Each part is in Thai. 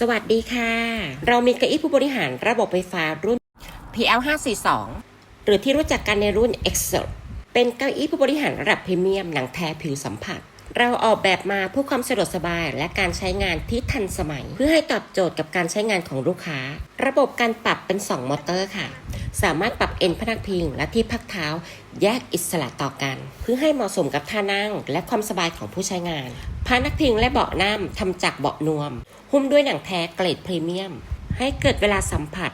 สวัสดีค่ะ เรามีเก้าอี้ผู้บริหารระบบไฟฟ้ารุ่น PL 542หรือที่รู้จักกันในรุ่น Excel เป็นเก้าอี้ผู้บริหารระดับพรีเมียมหนังแท้ผิวสัมผัส เราออกแบบมาเพื่อความสะดวกสบายและการใช้งานที่ทันสมัย เพื่อให้ตอบโจทย์กับการใช้งานของลูกค้า ระบบการปรับเป็น 2 มอเตอร์ค่ะ สามารถปรับเอ็นพนักพิง และที่พักเท้า แยกอิสระต่อกัน เพื่อให้เหมาะสมกับท่านั่ง และความสบายของผู้ใช้งาน พนักพิงและเบาะนั่งทำจากเบาะนวม หุ้มด้วยหนังแท้เกรดพรีเมียม ให้เกิดเวลาสัมผัส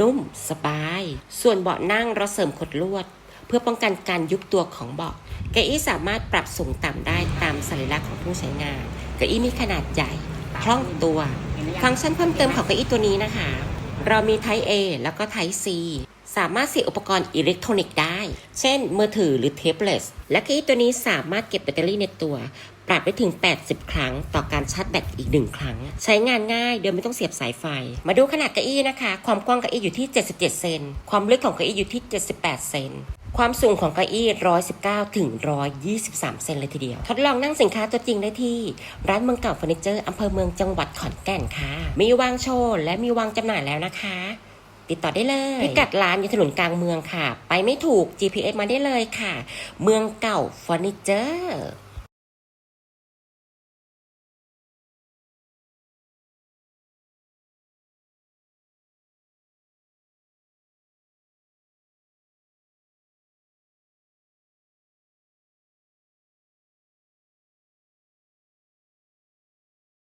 นุ่ม สบาย ส่วนเบาะนั่งเราเสริมขดลวด เพื่อป้องกันการยุบตัวของเบาะเก้าอี้สามารถปรับสูงต่ำได้ตามสรีระของผู้ใช้งานเก้าอี้มีขนาดใหญ่คล่องตัว ฟังก์ชันเพิ่มเติมของเก้าอี้ตัวนี้นะคะ เรามี Type A แล้วก็ Type C สามารถเสียอุปกรณ์อิเล็กทรอนิกส์ได้ เช่น มือถือหรือเทปเลส และเก้าอี้ตัวนี้สามารถเก็บแบตเตอรี่ในตัว ปรับได้ถึง 80 ครั้ง ต่อการชาร์จแบตอีก 1 ครั้ง ใช้งานง่ายโดยไม่ต้องเสียบสายไฟ มาดูขนาดเก้าอี้นะคะ ความกว้างเก้าอี้อยู่ที่ 77 เซน ความลึกของเก้าอี้อยู่ที่ 78 เซนความสูงของเก้าอี้ 119 ถึง 123 เซนเลยทีเดียว ทดลองนั่งสินค้าตัวจริงได้ที่ ร้านเมืองเก่าเฟอร์นิเจอร์อำเภอเมืองจังหวัดขอนแก่นค่ะ มีวางโชว์และมีวางจำหน่ายแล้วนะคะ ติดต่อได้เลย พิกัดร้านอยู่ถนนกลางเมืองค่ะ ไปไม่ถูก GPS มาได้เลยค่ะ เมืองเก่าเฟอร์นิเจอร์